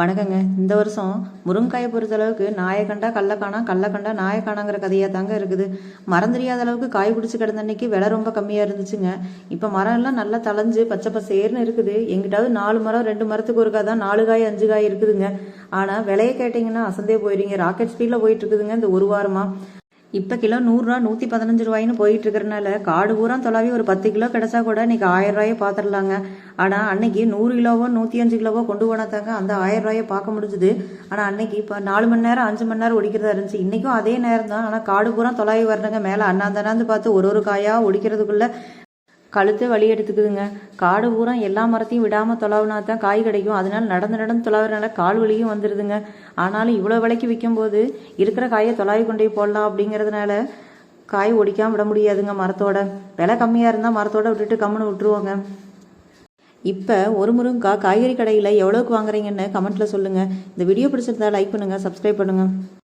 வணக்கங்க. இந்த வருஷம் முருங்காயை பொறுத்தளவுக்கு நாயை கண்டா கல்லை காணா கல்லை கண்டா நாயை காணாங்கிற கதையாக தாங்க இருக்குது. மரம் தெரியாத அளவுக்கு காய் பிடிச்சி கிடந்த அன்னைக்கு விலை ரொம்ப கம்மியாக இருந்துச்சுங்க. இப்போ மரம் எல்லாம் நல்லா தளைஞ்சு பச்சை பசேர்னு இருக்குது. எங்கிட்டாவது நாலு மரம் ரெண்டு மரத்துக்கு ஒருக்கா தான் நாலு காய் அஞ்சு காய் இருக்குதுங்க. ஆனால் விலையை கேட்டிங்கன்னா அசந்தே போயிடுங்க ராக்கெட் ஸ்பீடில் போயிட்டு இருக்குதுங்க இந்த ஒரு வாரமாக இப்போ கிலோ நூறுரூவா நூற்றி பதினஞ்சு ரூபாயின்னு போயிட்டு இருக்கிறனால காடு பூரா தொலாவி ஒரு பத்து கிலோ கிடைச்சா கூட இன்னைக்கு ஆயிரம் ரூபாயை பார்த்துடலாங்க ஆனால் அன்னைக்கு நூறு கிலோவோ நூற்றி அஞ்சு கிலோவோ கொண்டு போனாதாங்க அந்த ஆயிரம் ரூபாயை பார்க்க முடிஞ்சுது. ஆனால் அன்னைக்கு இப்போ நாலு மணி நேரம் அஞ்சு மணி நேரம் ஒடிக்கிறதா இருந்துச்சு. இன்றைக்கும் அதே நேரம் தான் ஆனால் காடு பூரா தொலாவி வரணுங்க. மேலே அண்ணாந்தனாந்து பார்த்து ஒரு ஒரு காயாக ஒடிக்கிறதுக்குள்ளே கழுத்து வலி எடுத்துக்குதுங்க. காடு பூரா எல்லா மரத்தையும் விடாமல் தொலாவினா தான் காய் கிடைக்கும். அதனால நடந்து நடந்து தொலாவுறனால கால் வலியும் வந்துடுதுங்க ஆனாலும் இவ்வளோ விலைக்கு விற்கும்போது இருக்கிற காயை தொலாவி கொண்டு போய் போடலாம் அப்படிங்கிறதுனால காய் ஒடிக்காமல் விட முடியாதுங்க மரத்தோட. விலை கம்மியாக இருந்தால் மரத்தோட விட்டுட்டு கம்முன்னு விட்டுருவோங்க. இப்போ ஒரு முருங்கா காய்கறி கடையில் எவ்வளோக்கு வாங்குறீங்கன்னு கமெண்ட்டில் சொல்லுங்கள் இந்த வீடியோ பிடிச்சிருந்தா லைக் பண்ணுங்கள் சப்ஸ்கிரைப் பண்ணுங்கள்